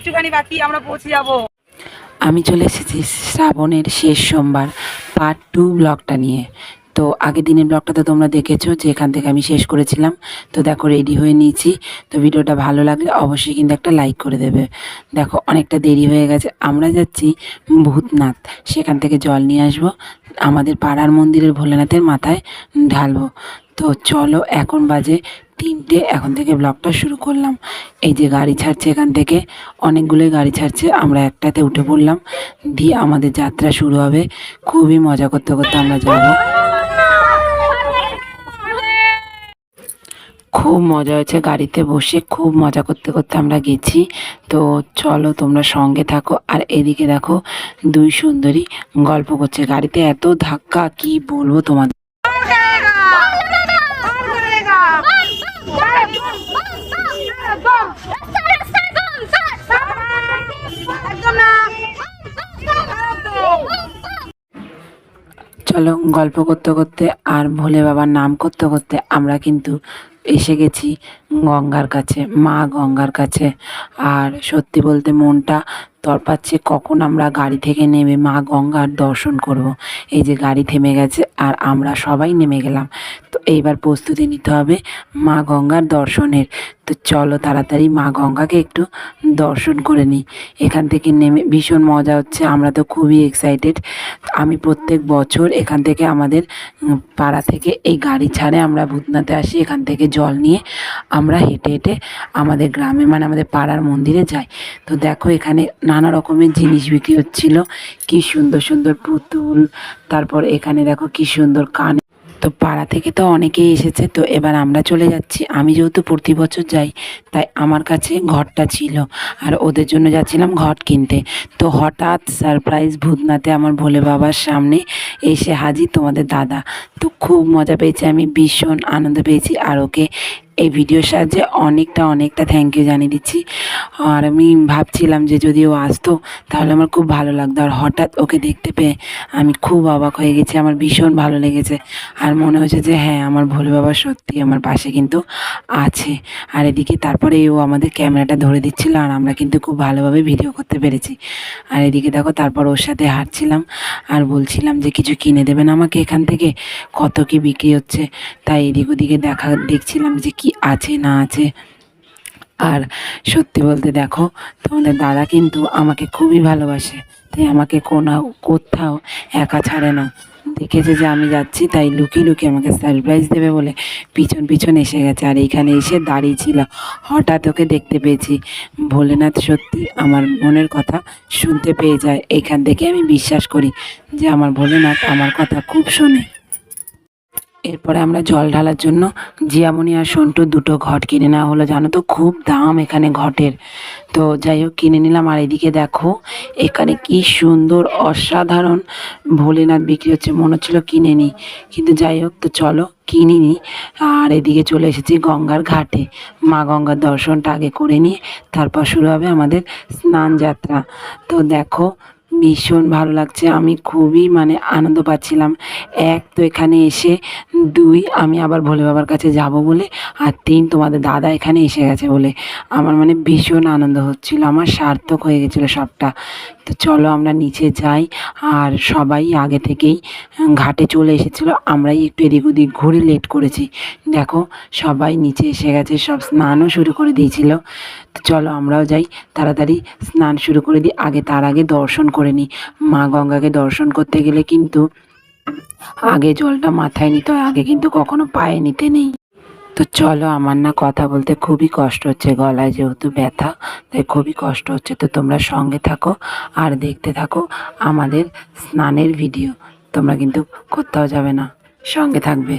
একটুখানি বাকি, আমরা পৌঁছে যাব। আমি চলে এসেছি শ্রাবণের শেষ সোমবার পার্ট টু ব্লগটা নিয়ে। তো আগের দিনের ব্লগটা তো তোমরা দেখেছ, যে এখান থেকে আমি শেষ করেছিলাম। তো দেখো রেডি হয়ে নিয়েছি। তো ভিডিওটা ভালো লাগলে অবশ্যই কিন্তু একটা লাইক করে দেবে। দেখো, অনেকটা দেরি হয়ে গেছে। আমরা যাচ্ছি ভূতনাথ। সেখান থেকে জল নিয়ে আসব। আমাদের পাড়ার মন্দিরের ভোলেনাথের মাথায় ঢালবো। তো চলো, এখন বাজে তিনটে, এখন থেকে ব্লগটা শুরু করলাম। এই যে গাড়ি ছাড়ছে এখান থেকে, অনেকগুলোই গাড়ি ছাড়ছে, আমরা একটাতে উঠে পড়লাম। দিয়ে আমাদের যাত্রা শুরু হবে। খুবই মজা করতে করতে আমরা যাব। খুব মজা হয়েছে গাড়িতে বসে, খুব মজা করতে করতে আমরা গেছি। তো চলো, তোমরা সঙ্গে থাকো। আর এদিকে দেখো, দুই সুন্দরী গল্প করছে। গাড়িতে এত ধাক্কা, কি বলব তোমাদের? চলো গল্প করতে করতে আর ভোলে বাবার নাম করতে করতে আমরা কিন্তু এসে গেছি গঙ্গার কাছে, মা গঙ্গার কাছে। আর সত্যি বলতে মনটা তরপাচ্ছে কখন আমরা গাড়ি থেকে নেমে মা গঙ্গার দর্শন করব। এই যে গাড়ি থেমে গেছে আর আমরা সবাই নেমে গেলাম। তো এইবার প্রস্তুতি নিতে হবে মা গঙ্গার দর্শনের। তো চলো তাড়াতাড়ি মা গঙ্গাকে একটু দর্শন করে নিই। এখান থেকে নেমে ভীষণ মজা হচ্ছে, আমরা তো খুবই এক্সাইটেড আমি প্রত্যেক বছর এখান থেকে আমাদের পাড়া থেকে এই গাড়ি ছাড়ে আমরা ভূতনাথে আসি, এখান থেকে জল নিয়ে। আমরা হেঁটে হেঁটে আমাদের গ্রামে মানে আমাদের পাড়ার মন্দিরে যাই। তো দেখো এখানে নানা রকমের জিনিস বিক্রি হচ্ছিল। কি সুন্দর সুন্দর পুতুল, তারপর এখানে দেখো কি সুন্দর কান। তো পাড়া থেকে তো অনেকেই এসেছে, তো এবার আমরা চলে যাচ্ছি। আমি যেহেতু প্রতি বছর যাই, তাই আমার কাছে ঘরটা ছিল। আর ওদের জন্য যাচ্ছিলাম ঘট কিনতে। তো হঠাৎ সারপ্রাইজ ভূতনাথে আমার ভোলে বাবার সামনে এসে হাজির তোমাদের দাদা। তো খুব মজা পেয়েছি, আমি ভীষণ আনন্দ পেয়েছি। আর ওকে এই ভিডিওর সাহায্যে অনেকটা অনেকটা থ্যাংক ইউ জানিয়ে দিচ্ছি। আর আমি ভাবছিলাম যে যদি ও আসতো, তাহলে আমার খুব ভালো লাগতো। আর হঠাৎ ওকে দেখতে পেয়ে আমি খুব অবাক হয়ে গেছি। আমার ভীষণ ভালো লেগেছে। আর মনে হয়েছে যে হ্যাঁ আমার ভোলে বাবা সত্যি আমার পাশে কিন্তু আছে। আর এদিকে তারপরে ও আমাদের ক্যামেরাটা ধরে দিচ্ছিল, আর আমরা কিন্তু খুব ভালোভাবে ভিডিও করতে পেরেছি। আর এদিকে দেখো, তারপর ওর সাথে হাঁটছিলাম, আর বলছিলাম যে, কিছু কিনে দেবেন আমাকে এখান থেকে? কত কি বিক্রি হচ্ছে? তাই এদিক ওদিকে দেখা, দেখছিলাম যে কি আছে না আছে। আর সত্যি বলতে দেখো, তোমাদের দাদা কিন্তু আমাকে খুবই ভালোবাসে, তাই আমাকে কোনো, কোথাও একা ছাড়ে না। দেখেছে যে আমি যাচ্ছি, তাই লুকিয়ে লুকিয়ে আমাকে সারপ্রাইজ দেবে বলে পিছন পিছন এসে গেছে। আর এইখানে এসে দাঁড়িয়ে ছিল, হঠাৎ ওকে দেখতে পেয়েছি। ভোলেনাথ সত্যি আমার মনের কথা শুনতে পেয়ে যায়। এখান থেকে আমি বিশ্বাস করি যে আমার ভোলেনাথ আমার কথা খুব শোনে। এরপরে আমরা জল ঢালার জন্য জিয়ামণি আর সন্টু দুটো ঘট কিনে নেওয়া হলো, জানো তো? খুব দাম এখানে ঘটের। তো যাই হোক, কিনে নিলাম। আর এদিকে দেখো, এখানে কি সুন্দর, অসাধারণ ভোলেনাথ বিক্রি হচ্ছে। মনে হচ্ছিল কিনে নিই কিন্তু যাই হোক, তো চলো কিনিনি আর এদিকে চলে এসেছি গঙ্গার ঘাটে। মা গঙ্গার দর্শনটা আগে করে নিয়ে তারপর শুরু হবে আমাদের স্নান যাত্রা তো দেখো ভীষণ ভালো লাগছে। আমি খুবই মানে আনন্দ পাচ্ছিলাম। এক তো এখানে এসে, দুই আমি আবার ভোলে বাবার কাছে যাব বলে, আর তিন তোমাদের দাদা এখানে এসে গেছে বলে। আমার মানে ভীষণ আনন্দ হচ্ছিল, আমার সার্থক হয়ে গেছিল সবটা। তো চলো আমরা নিচে যাই, আর সবাই আগে থেকেই ঘাটে চলে এসেছিল। আমরাই একটু এদিক ওদিক ঘুরে লেট করেছি। দেখো, সবাই নিচে এসে গেছে, সব স্নানও শুরু করে দিয়েছিল। তো চলো আমরাও যাই, তাড়াতাড়ি স্নান শুরু করে দিই। আগে তার আগে দর্শন করে নিই মা গঙ্গাকে দর্শন করতে গেলে কিন্তু আগে জলটা মাথায় নিতে হয় আগে কিন্তু কখনো পায়ে নিতে নেই। তো চলো, আমার না কথা বলতে খুবই কষ্ট হচ্ছে, গলায় যেহেতু ব্যথা, তাই খুবই কষ্ট হচ্ছে। তো তোমরা সঙ্গে থাকো আর দেখতে থাকো আমাদের স্নানের ভিডিও। তোমরা কিন্তু কোথাও যাবে না, সঙ্গে থাকবে।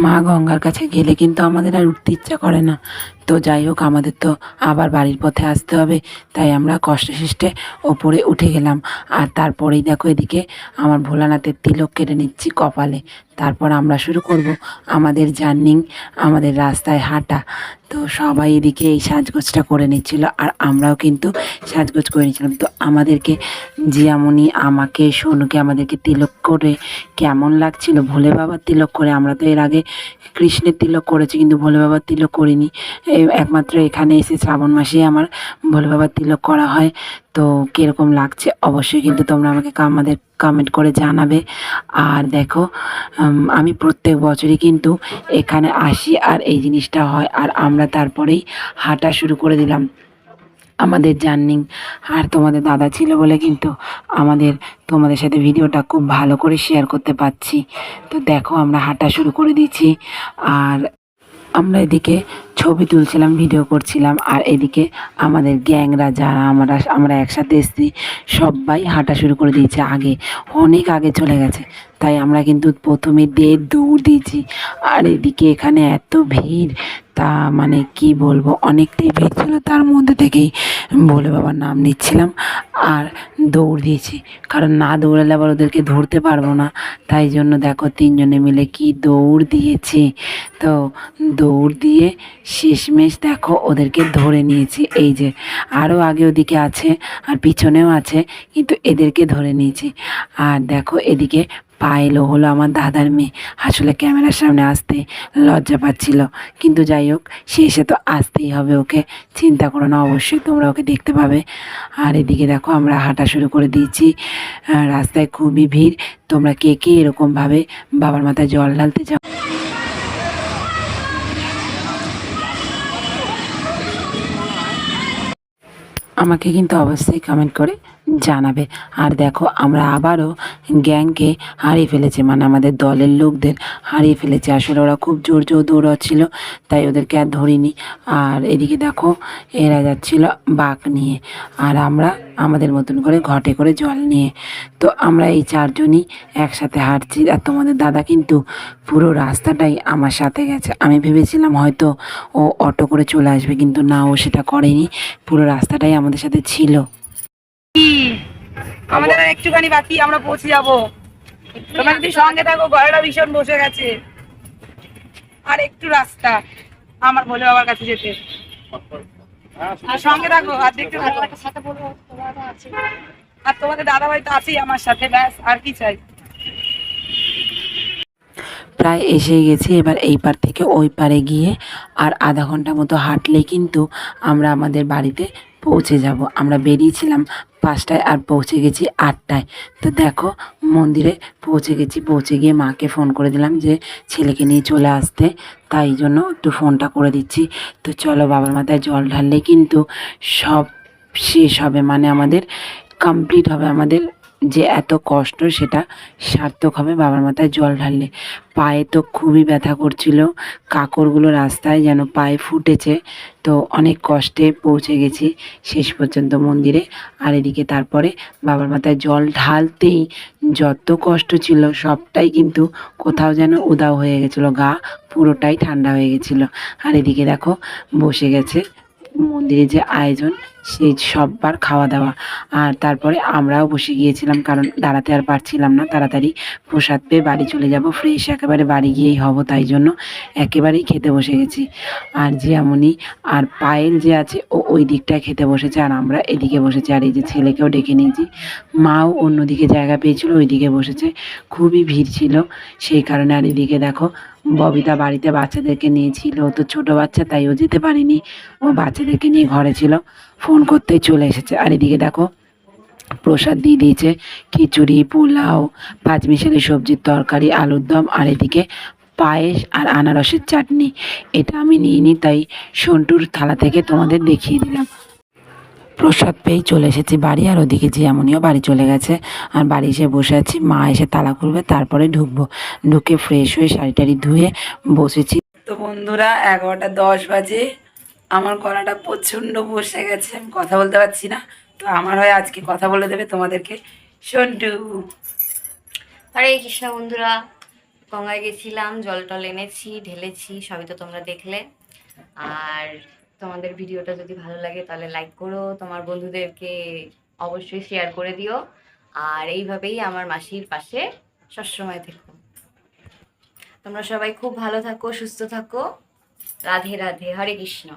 মা গঙ্গার কাছে গেলে কিন্তু আমাদের আর উঠতে ইচ্ছা করে না। তো যাই হোক, আমাদের তো আবার বাড়ির পথে আসতে হবে, তাই আমরা কষ্টে সৃষ্টে ওপরে উঠে গেলাম। আর তারপরেই দেখো এদিকে আমার ভোলানাথের তিলক কেটে নিচ্ছি কপালে। তারপর আমরা শুরু করব আমাদের জার্নিং, আমাদের রাস্তায় হাঁটা। তো সবাই এদিকে এই সাজগোজটা করে নিচ্ছিল আর আমরাও কিন্তু সাজগোজ করে নিচ্ছিলাম। তো আমাদেরকে জিয়ামণি, আমাকে, সোনুকে, আমাদেরকে তিলক করে কেমন লাগছিল? ভোলে বাবার তিলক করে, আমরা তো এর আগে কৃষ্ণের তিলক করেছি কিন্তু ভোলে বাবার তিলক করিনি। একমাত্র এখানে এসে শ্রাবণ মাসেই আমার ভোলে বাবার তিলক করা হয়। তো কীরকম লাগছে? অবশ্যই কিন্তু তোমরা আমাকে আমাদের কমেন্ট করে জানাবে। আর দেখো আমি প্রত্যেক বছরই কিন্তু এখানে আসি আর এই জিনিসটা হয়। আর আমরা তারপরেই হাঁটা শুরু করে দিলাম। আমাদের জার্নিং। আর তোমাদের দাদা ছিল বলে কিন্তু আমাদের, তোমাদের সাথে ভিডিওটা খুব ভালো করে শেয়ার করতে পারছি। তো দেখো, আমরা হাঁটা শুরু করে দিয়েছি। আর আমরা এদিকে ছবি তুলছিলাম ভিডিও করছিলাম, আর এদিকে আমাদের গ্যাংরা যারা আমরা আমরা একসাথে এসেছি, সবাই হাঁটা শুরু করে দিয়েছে আগে, অনেক আগে চলে গেছে। তাই আমরা কিন্তু প্রথমে দেড় দৌড় দিয়েছি, আর এদিকে এখানে এত ভিড় তা মানে কি বলব? অনেকটাই ভিড় ছিল তার মধ্যে থেকেই। বলে বাবার নাম নিচ্ছিলাম আর দৌড় দিয়েছি। কারণ না দৌড়ালে আবার ওদেরকে ধরতে পারব না। তাই জন্য দেখো তিনজনে মিলে কি দৌড় দিয়েছি। তো দৌড় দিয়ে শেষমেশ দেখো ওদেরকে ধরে নিয়েছি। এই যে আরও আগে ওদিকে আছে আর পিছনেও আছে, কিন্তু এদেরকে ধরে নিয়েছি। আর দেখো এদিকে পায়েলও হলো আমার দাদার মেয়ে। আসলে ক্যামেরার সামনে আসতে লজ্জা পাচ্ছিল। কিন্তু যাই হোক শেষে তো আসতেই হবে ওকে। চিন্তা করো না, অবশ্যই তোমরা ওকে দেখতে পাবে। আর এদিকে দেখো, আমরা হাঁটা শুরু করে দিয়েছি। রাস্তায় খুবই ভিড়। তোমরা কে কে এরকমভাবে বাবার মাথায় জল ঢালতে চাও আমাকে কিন্তু অবশ্যই কমেন্ট করে জানাবে। আর দেখো, আমরা আবারও গ্যাংকে হারিয়ে ফেলেছি। মানে আমাদের দলের লোকদের হারিয়ে ফেলেছে। আসলে ওরা খুব জোর জোর দৌড়াচ্ছিল তাই ওদেরকে আর ধরিনি। আর এদিকে দেখো, এরা যাচ্ছিল বাঘ নিয়ে। আর আমরা আমাদের মতন করে ঘটে করে জল নিয়ে। তো আমরা এই চারজনই একসাথে হাঁটছি আর তোমাদের দাদা কিন্তু পুরো রাস্তাটাই আমার সাথে গেছে। আমি ভেবেছিলাম হয়তো ও অটো করে চলে আসবে, কিন্তু না, ও সেটা করেনি। পুরো রাস্তাটাই আমাদের সাথে ছিল। আমাদের আর একটুখানি বাকি, আমরা পৌঁছে যাব। তোমরা যদি সঙ্গে থাকো ঘরটা ভীষণ বসে গেছে। আর একটু রাস্তা, আমার বলে বাবার কাছে যেতে। সঙ্গে থাকো, আর দেখতে আর তোমাদের দাদা ভাই তো আছেই আমার সাথে, ব্যাস, আর কি চাই? প্রায় এসেই গেছি। এবার এই পার থেকে ওই পারে গিয়ে আর আধা ঘণ্টা মতো হাঁটলে কিন্তু আমরা আমাদের বাড়িতে পৌঁছে যাব। আমরা বেরিয়েছিলাম পাঁচটায় আর পৌঁছে গেছি আটটায়। তো দেখো, মন্দিরে পৌঁছে গেছি। পৌঁছে গিয়ে মাকে ফোন করে দিলাম যে, ছেলেকে নিয়ে চলে আসতে। তাই জন্য একটু ফোনটা করে দিচ্ছি। তো চলো বাবার মাথায় জল ঢাললে কিন্তু সব শেষ হবে। মানে আমাদের কমপ্লিট হবে আমাদের যে এত কষ্ট, সেটা সার্থক হবে বাবার মাথায় জল ঢাললে। পায়ে তো খুবই ব্যথা করছিল। কাকড়গুলো রাস্তায় যেন পায়ে ফুটেছে। তো অনেক কষ্টে পৌঁছে গেছি শেষ পর্যন্ত মন্দিরে। আর এদিকে তারপরে বাবার মাথায় জল ঢালতেই যত কষ্ট ছিল, সবটাই কিন্তু কোথাও যেন উদাও হয়ে গেছিল। গা পুরোটাই ঠান্ডা হয়ে গেছিল। আর এদিকে দেখো, বসে গেছে মন্দিরে যে আয়োজন, সেই সববার খাওয়া দাওয়া আর তারপরে আমরাও বসে গিয়েছিলাম, কারণ দাঁড়াতে আর পারছিলাম না। তাড়াতাড়ি প্রসাদ পেয়ে বাড়ি চলে যাব। ফ্রেশ একেবারে বাড়ি গিয়েই হব, তাই জন্য একেবারেই খেতে বসে গেছি। আর জিয়ামণি আর পায়েল যে আছে, ও ওই দিকটায় খেতে বসেছে, আর আমরা এদিকে বসেছি। আর এই যে ছেলেকেও ডেকে নিয়েছি। মাও অন্যদিকে জায়গা পেয়েছিল, ওইদিকে বসেছে। খুবই ভিড় ছিল, সেই কারণে আর এদিকে দেখো ববিতা বাড়িতে বাচ্চাদেরকে নিয়েছিল। তো ছোটো বাচ্চা, তাই ও যেতে পারিনি। ও বাচ্চাদেরকে নিয়ে ঘরে ছিল। ফোন করতেই চলে এসেছে। আর এদিকে দেখো, প্রসাদ দিয়ে দিয়েছে খিচুড়ি, পোলাও পাঁচমিশালি সবজির তরকারি, আলুর দম, আর এদিকে পায়েস আর আনারসের চাটনি। এটা আমি নিইনি, তাই সন্টুর থালা থেকে তোমাদের দেখিয়ে দিলাম। প্রসাদ পেয়েই চলে এসেছি বাড়ি, আর ওদিকে জিয়ামনিও বাড়ি চলে গেছে। আর বাড়ি এসে বসে আছি, মা এসে তালা করবে তারপরে ঢুকবো। ঢুকে ফ্রেশ হয়ে শাড়ি টাড়ি ধুয়ে বসেছি। তো বন্ধুরা, এগারোটা দশ বাজে, আমার গলাটা প্রচণ্ড বসে গেছে, আমি কথা বলতে পারছি না। তো আমার হয় আজকে কথা বলে দেবে তোমাদেরকে সন্টু। হরে কৃষ্ণ বন্ধুরা, গঙ্গায় গেছিলাম, জল টল এনেছি, ঢেলেছি, সবই তো তোমরা দেখলে। আর তোমাদের ভিডিওটা যদি ভালো লাগে তাহলে লাইক করো। তোমার বন্ধুদেরকে অবশ্যই শেয়ার করে দিও। আর এইভাবেই আমার মাসির পাশে সবসময় থেকো। তোমরা সবাই খুব ভালো থাকো, সুস্থ থাকো। রাধে রাধে, হরে কৃষ্ণ।